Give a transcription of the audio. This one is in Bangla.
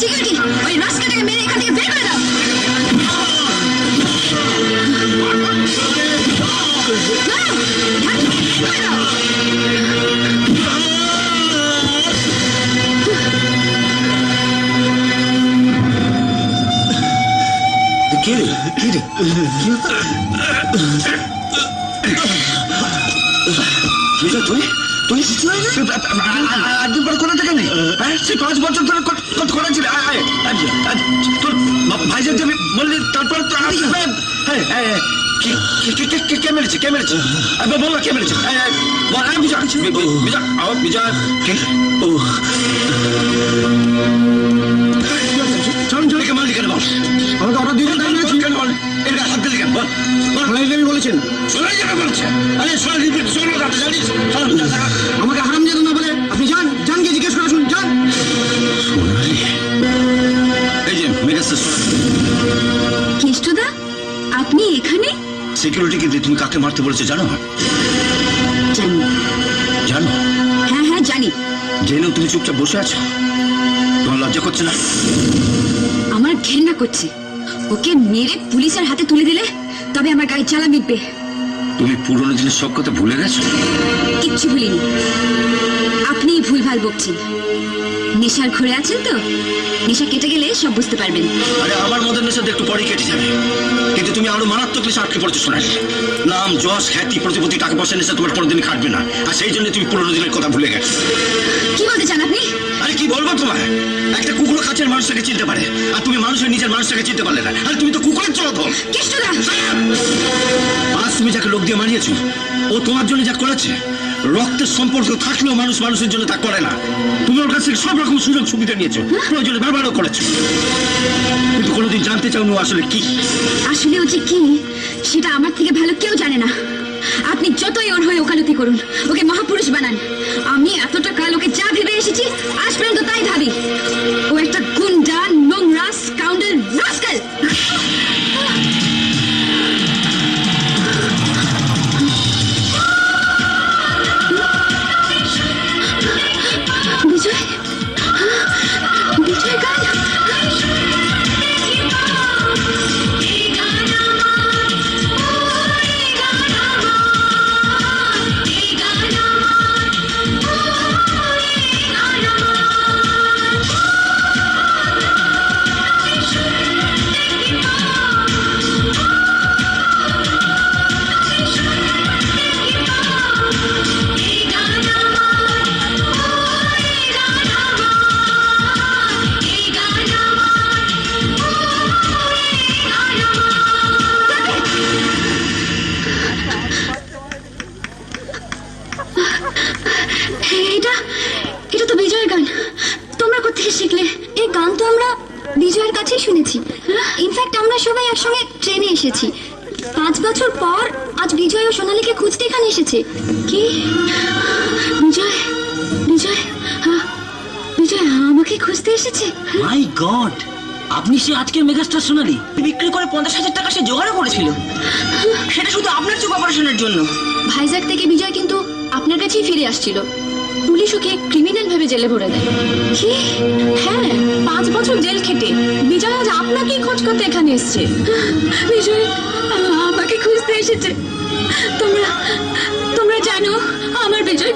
রাস্তাটাকে মেরে এখান থেকে বের করে দাও দাও, ধাক্কা, বের করে দাও। কে রে কি রে বিজয় তুই একদিন পরে কোথা থেকে নেই হ্যাঁ সে পাঁচ বছর ধরে কত করেছিল তোর ভাইজান যে বললি তারপর হ্যাঁ হ্যাঁ কি মেরেছে? কে মেরেছে? বল না কে মেরেছে? বিজয় বিজয় বিজয়। কে? ও। মারতে বলেছ জানো? জানি। জানো? হ্যাঁ হ্যাঁ জানি। জেনেও তুমি চুপচাপ বসে আছো? তোমার লজ্জা করছে না? আমার ঘেন্না করছে। ওকে মেরে পুলিশের হাতে তুলে দিলে তবে আমার গায়ে চালা মিটবে। তুমি পুরোনো দিনের সব কথা ভুলে গেছো? কিচ্ছু ভুলিনি। আপনি ভুলভাল বকছেন। নেশার ঘরে আছেন তো? নেশা কেটে গেলে সব বুঝতে পারবেন। আরে আমার মধ্যে নেশা তো একটু পরে কেটে যাবে। কিন্তু তুমি আরও মারাত্মক নেশা আটকে পড়েছো সোনালি নাম যশ খ্যাতি প্রতিপত্তি টাকা পয়সা নেশা তোমার কোনোদিন কাটবে না। আর সেই জন্য তুমি পুরোনো দিনের কথা ভুলে গেছো। কি বলতে চান আপনি? আরে কি বলব তোমার একটা কুকুর কাছের মানুষটাকে চিনতে পারে। আর তুমি মানুষের নিজের মানুষটাকে চিনতে পারলে না। আরে তুমি তো কুকুরের চলো তো। কেষ্টদা! আজ তুমি যাকে লোক দিয়ে মারিয়েছো ও তোমার জন্য যা করেছে রক্তের সম্পর্ক থাকলেও মানুষ মানুষের জন্য তা করে না। তুমি ওর কাছ থেকে সব রকম সুযোগ সুবিধা নিয়েছো। প্রয়োজনে ব্যবহারও করেছ। কিন্তু কোনোদিন জানতে চাও ও আসলে কি? আসলে ও যে কি, সেটা আমার থেকে ভালো কেউ জানে না। আপনি যতই ওর হয়ে ওকালতি করুন, ওকে মহাপুরুষ বানান। আমি এতটা কাল ওকে যা ভেবে এসেছি, আজ পর্যন্ত তাই ভাবি। ও একটা গুন্ডা, নোংরা স্কাউন্ডার রাস্কাল শুনেছি। ইনফ্যাক্ট আমরা সবাই একসঙ্গে ট্রেনে এসেছি। পাঁচ বছর পর আজ বিজয় ও সোনালীকে খুঁজতে এখানে এসেছে। কি? বিজয়? বিজয়? হ্যাঁ, বিজয় আমাকে খুঁজতে এসেছে? মাই গড আপনি সে আজকের মেগাস্টার সোনালি। বিক্রি করে পঞ্চাশ হাজার টাকা সে জোগাড়ও করেছিল। সেটা শুধু আপনার চোখ অপারেশনের জন্য। ভাইজাগ থেকে বিজয় কিন্তু আপনার কাছেই ফিরে আসছিল। পুলিশ ওকে ক্রিমিনাল ভেবে জেলে ভরে দেয়। কি? হ্যাঁ পাঁচ বছর জেল খেটে। বিজয় আজ আপনাকেই খোঁজ করতে এখানে এসছে। বিজয় আমাকে খুঁজতে এসেছে। তোমরা তোমরা জানো, আমার বিজয়